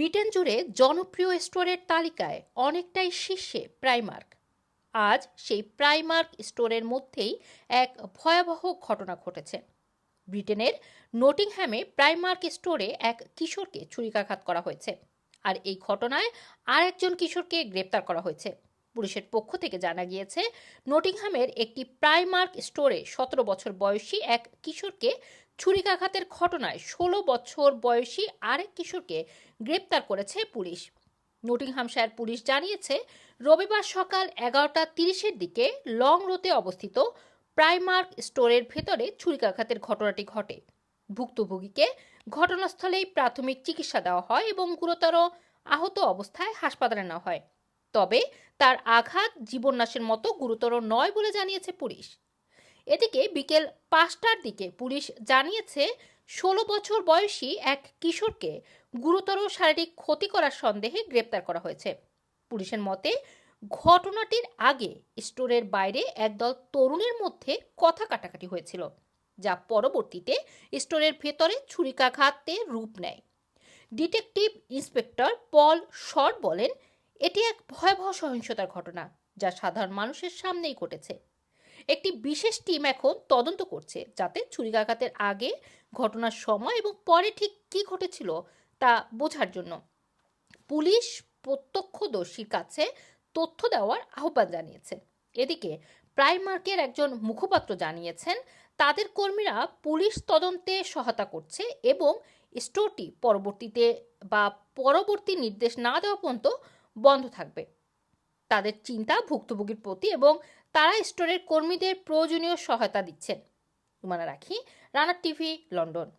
Britain জুড়ে জনপ্রিয় স্টোরের তালিকায় অনেকটাই শীর্ষে প্রাইমার্ক। আজ সেই প্রাইমার্ক স্টোরের মধ্যেই এক ভয়াবহ ঘটনা ঘটেছে। ব্রিটেনের নটিংহ্যামে প্রাইমার্ক স্টোরে এক কিশোরকে ছুরিকাঘাত করা হয়েছে। আর এই ঘটনায় আর একজন কিশোরকে গ্রেপ্তার করা হয়েছে। পুলিশের পক্ষ থেকে জানা গিয়েছে নটিংহ্যামের একটি প্রাইমার্ক স্টোরে সতেরো বছর বয়সী এক কিশোরকে ছুরিকাঘাতের ঘটনায় ষোলো বছর বয়সী আরেক কিশোরকে গ্রেপ্তার করেছে পুলিশ। নটিংহামশায়ার পুলিশ জানিয়েছে, রবিবার সকাল এগারোটা তিরিশের দিকে লং রোতে অবস্থিত প্রাইমার্ক স্টোরের ভেতরে ছুরিকাঘাতের ঘটনাটি ঘটে। ভুক্তভোগীকে ঘটনাস্থলেই প্রাথমিক চিকিৎসা দেওয়া হয় এবং গুরুতর আহত অবস্থায় হাসপাতালে নেওয়া হয়। তবে তার আঘাত জীবননাশের মতো গুরুতর নয় বলে জানিয়েছে পুলিশ। এদিকে বিকেল পাঁচটার দিকে পুলিশ জানিয়েছে, ষোলো বছর বয়সী এক কিশোরকে গুরুতর শারীরিক ক্ষতি করার সন্দেহে গ্রেপ্তার করা হয়েছে। পুলিশের মতে, ঘটনাটির আগে স্টোরের বাইরে একদল তরুণের মধ্যে কথা কাটাকাটি হয়েছিল, যা পরবর্তীতে স্টোরের ভেতরে ছুরিকাঘাতে রূপ নেয়। ডিটেকটিভ ইন্সপেক্টর পল শর্ট বলেন এটি এক ভয়াবহ সহিংসতার ঘটনা, যা সাধারণ মানুষের সামনেই ঘটেছে। একটি বিশেষ টিম এখন তদন্ত করছে, যাতে ছুরিকাঘাতের আগে ঘটনার সময় এবং পরে ঠিক কী ঘটেছিল তা বোঝার জন্য। পুলিশ প্রত্যক্ষদর্শীর কাছে তথ্য দেওয়ার আহ্বান জানিয়েছে। এদিকে প্রাইমার্কের একজন মুখপাত্র জানিয়েছেন, তাদের কর্মীরা পুলিশ তদন্তে সহায়তা করছে এবং স্টোরটি পরবর্তীতে বা পরবর্তী নির্দেশ না দেওয়া পর্যন্ত বন্ধ থাকবে। তাদের চিন্তা ভুক্তভোগীর প্রতি এবং তারা স্টোরের কর্মীদের প্রয়োজনীয় সহায়তা দিচ্ছেন। উমানা রাখি রানার টিভি, লন্ডন।